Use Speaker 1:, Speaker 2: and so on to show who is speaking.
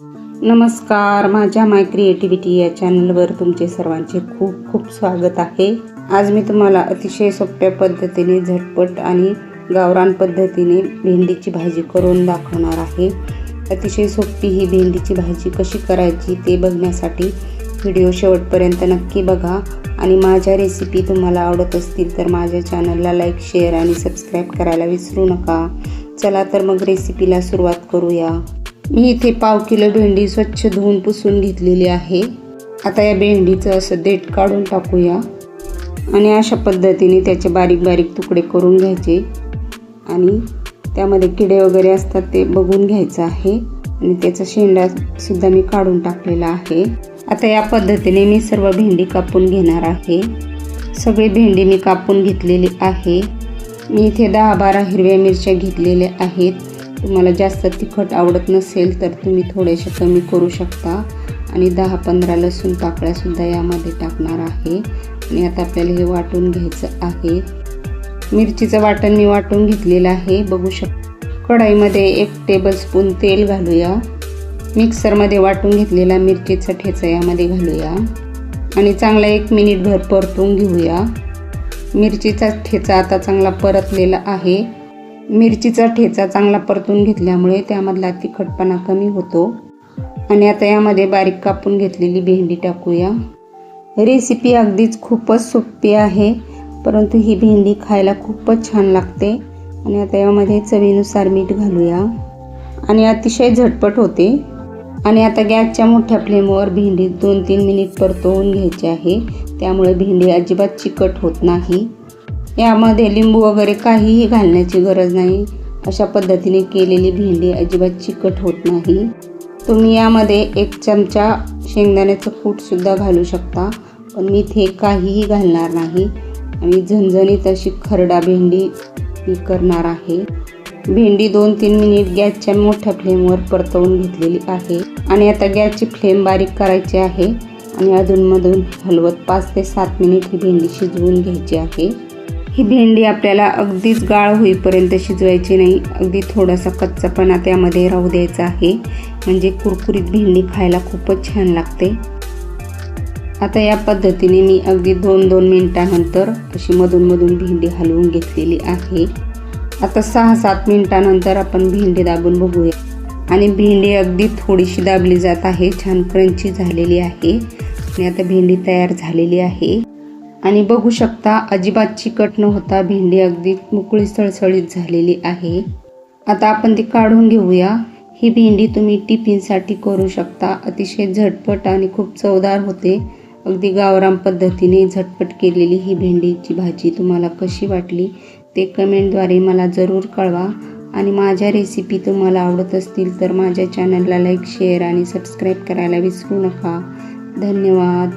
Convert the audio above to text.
Speaker 1: नमस्कार माझ्या माय क्रिएटिव्हिटी या चॅनलवर तुमचे सर्वांचे खूप खूप स्वागत आहे. आज मी तुम्हाला अतिशय सोप्या पद्धतीने झटपट आणि गावरान पद्धतीने भेंडीची भाजी करून दाखवणार आहे. अतिशय सोपी ही भेंडीची भाजी कशी करायची ते बघण्यासाठी व्हिडिओ शेवटपर्यंत नक्की बघा. आणि माझ्या रेसिपी तुम्हाला आवडत असतील तर माझ्या चॅनलला लाईक शेअर आणि सबस्क्राईब करायला विसरू नका. चला तर मग रेसिपीला सुरुवात करूया. मी इथे पाव किलो भेंडी स्वच्छ धुवून पुसून घेतलेली आहे. आता या भेंडीचं असं देठ काढून टाकूया. आणि अशा पद्धतीने त्याचे बारीक बारीक तुकडे करून घ्यायचे. आणि त्यामध्ये किडे वगैरे असतात ते बघून घ्यायचं आहे. आणि त्याचा शेंडासुद्धा मी काढून टाकलेला आहे. आता या पद्धतीने मी सर्व भेंडी कापून घेणार आहे. सगळी भेंडी मी कापून घेतलेली आहे. मी इथे दहा बारा हिरव्या मिरच्या घेतलेल्या आहेत. तुम्हाला जास्त तिखट आवडत नसेल तर तुम्ही थोडेसे कमी करू शकता. आणि दहा पंधरा लसूण पाकळ्यासुद्धा यामध्ये टाकणार आहे. आणि आता आपल्याला हे वाटून घ्यायचं आहे. मिरचीचं वाटण मी वाटून घेतलेलं आहे. बघू शक कढाईमध्ये एक टेबलस्पून तेल घालूया. मिक्सरमध्ये वाटून घेतलेला मिरचीचा ठेचा यामध्ये घालूया. आणि चांगला एक मिनिटभर परतून घेऊया. मिरचीचा ठेचा आता चांगला परतलेला आहे. मिरचीचा ठेचा चांगला परतून घेतल्यामुळे त्यामधला तिखटपणा कमी होतो. आणि आता यामध्ये बारीक कापून घेतलेली भेंडी टाकूया. रेसिपी अगदीच खूपच सोपी आहे परंतु ही भेंडी खायला खूपच छान लागते. आणि आता यामध्ये चवीनुसार मीठ घालूया. आणि अतिशय झटपट होते. आणि आता गॅसच्या मोठ्या फ्लेमवर भेंडी दोन तीन मिनिट परतवून घ्यायची आहे. त्यामुळे भेंडी अजिबात चिकट होत नाही. यामध्ये लिंबू वगैरे काहीही घालण्याची गरज नाही. अशा पद्धतीने केलेली भेंडी अजिबात चिकट होत नाही. तुम्ही यामध्ये एक चमचा शेंगदाण्याचं कूटसुद्धा घालू शकता पण मी इथे काहीही घालणार नाही. आणि झणझणीत अशी खरडा भेंडी मी करणार आहे. भेंडी दोन तीन मिनिट गॅसच्या मोठ्या फ्लेमवर परतवून घेतलेली आहे. आणि आता गॅसची फ्लेम बारीक करायची आहे. आणि अधूनमधून हलवत पाच ते सात मिनिट ही भेंडी शिजवून घ्यायची आहे. ही भेंडी आपल्याला अगदीच गाळ होईपर्यंत शिजवायची नाही. अगदी थोडासा कच्चापणा त्यामध्ये राहू द्यायचा आहे. म्हणजे कुरकुरीत भेंडी खायला खूपच छान लागते. आता या पद्धतीने मी अगदी दोन दोन मिनटानंतर अशी मधून भेंडी हलवून घेतलेली आहे. आता सहा सात मिनटानंतर आपण भेंडी दाबून बघूया. आणि भेंडी अगदी थोडीशी दाबली जात आहे. छान क्रंची झालेली आहे. आणि आता भेंडी तयार झालेली आहे. आणि बघू शकता अजिबात चिकट न होता भेंडी अगदी मोकळी सळसळीत झालेली आहे. आता आपण ती काढून घेऊया. ही भेंडी तुम्ही टिफिनसाठी करू शकता. अतिशय झटपट आणि खूप चवदार होते. अगदी गावराम पद्धतीने झटपट केलेली ही भेंडीची भाजी तुम्हाला कशी वाटली ते कमेंटद्वारे मला जरूर कळवा. आणि माझ्या रेसिपी तुम्हाला आवडत असतील तर माझ्या चॅनलला लाईक शेअर आणि सबस्क्राईब करायला विसरू नका. धन्यवाद.